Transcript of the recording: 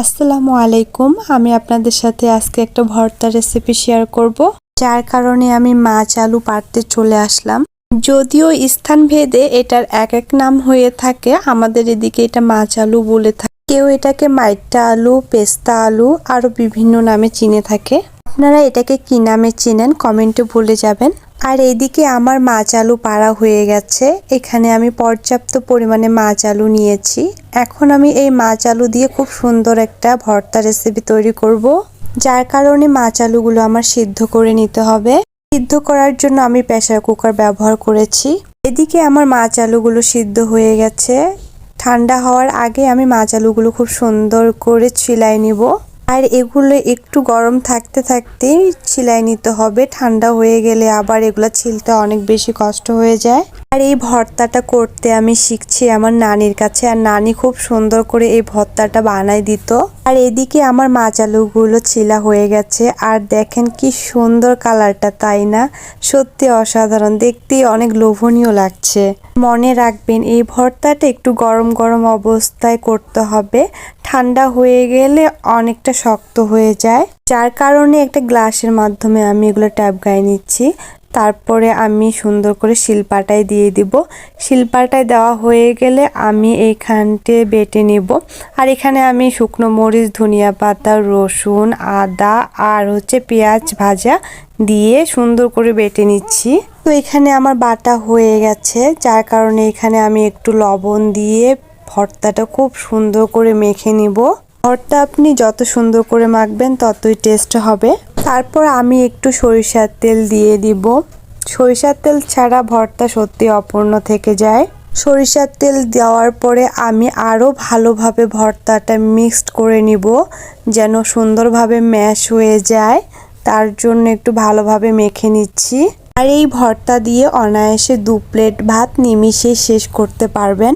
আসসালামু আলাইকুম। আমি আপনাদের সাথে আজকে একটা ভর্তা রেসিপি শেয়ার করব, যার কারণে আমি মাছ, আলু পাড়তে চলে আসলাম। যদিও স্থান ভেদে এটার এক এক নাম হয়ে থাকে, আমাদের এদিকে এটা মাছ, আলু বলে থাকে। কেউ এটাকে মাইটা আলু, পেস্তা আলু আরও বিভিন্ন নামে চিনে থাকে। আপনারা এটাকে কি নামে চেনেন কমেন্টে বলে যাবেন। আর এদিকে আমার মাছ আলু পাড়া হয়ে গেছে। এখানে আমি পর্যাপ্ত পরিমাণে মাছ আলু নিয়েছি। এখন আমি এই মাছ আলু দিয়ে খুব সুন্দর একটা ভর্তা রেসিপি তৈরি করব, যার কারণে মাছ আলুগুলো আমার সিদ্ধ করে নিতে হবে। সিদ্ধ করার জন্য আমি প্রেসার কুকার ব্যবহার করেছি। এদিকে আমার মাছ আলুগুলো সিদ্ধ হয়ে গেছে। ঠান্ডা হওয়ার আগে আমি মাছ আলুগুলো খুব সুন্দর করে চিলাই নিব। আর এগুলো একটু গরম থাকতে থাকতেই ছিলাই নিতে হবে। ঠান্ডা হয়ে গেলে আবার এগুলো ছিলতে অনেক বেশি কষ্ট হয়ে যায়। আর এই ভর্তাটা করতে আমি শিখছি আমার নানির কাছে। আর নানি খুব সুন্দর করে এই ভর্তাটা বানাই দিত। আর এদিকে আমার মাছ আলুগুলো ছিলা হয়ে গেছে। আর দেখেন কি সুন্দর কালারটা, তাই না? সত্যি অসাধারণ। দেখতেই অনেক লোভনীয় লাগছে। মনে রাখবেন, এই ভর্তাটা একটু গরম গরম অবস্থায় করতে হবে। ঠান্ডা হয়ে গেলে অনেকটা শক্ত হয়ে যায়। যার কারণে একটা গ্লাসের মাধ্যমে আমি এগুলো ট্যাপ গায়ে নিচ্ছি। তারপরে আমি সুন্দর করে শিলপাটায় দিয়ে দিব। শিলপাটায় দেওয়া হয়ে গেলে আমি এইখানটে বেটে নেব। আর এখানে আমি শুকনো মরিচ, ধনিয়া পাতা, রসুন, আদা আর হচ্ছে পেঁয়াজ ভাজা দিয়ে সুন্দর করে বেটে নিচ্ছি। তো এখানে আমার বাটা হয়ে গেছে। যার কারণে এখানে আমি একটু লবণ দিয়ে ভর্তাটা খুব সুন্দর করে মেখে নিব। ভর্তা আপনি যত সুন্দর করে মাখবেন ততই টেস্ট হবে। তারপর আমি একটু সরিষার তেল দিয়ে দিব। সরিষার তেল ছাড়া ভর্তা সত্যি অপূর্ণ থেকে যায়। সরিষার তেল দেওয়ার পরে আমি আরও ভালোভাবে ভর্তাটা মিক্সড করে নিব, যেন সুন্দরভাবে ম্যাশ হয়ে যায়। তার জন্য একটু ভালোভাবে মেখে নিচ্ছি। আর এই ভর্তা দিয়ে অনায়াসে দু প্লেট ভাত নিমিশে শেষ করতে পারবেন।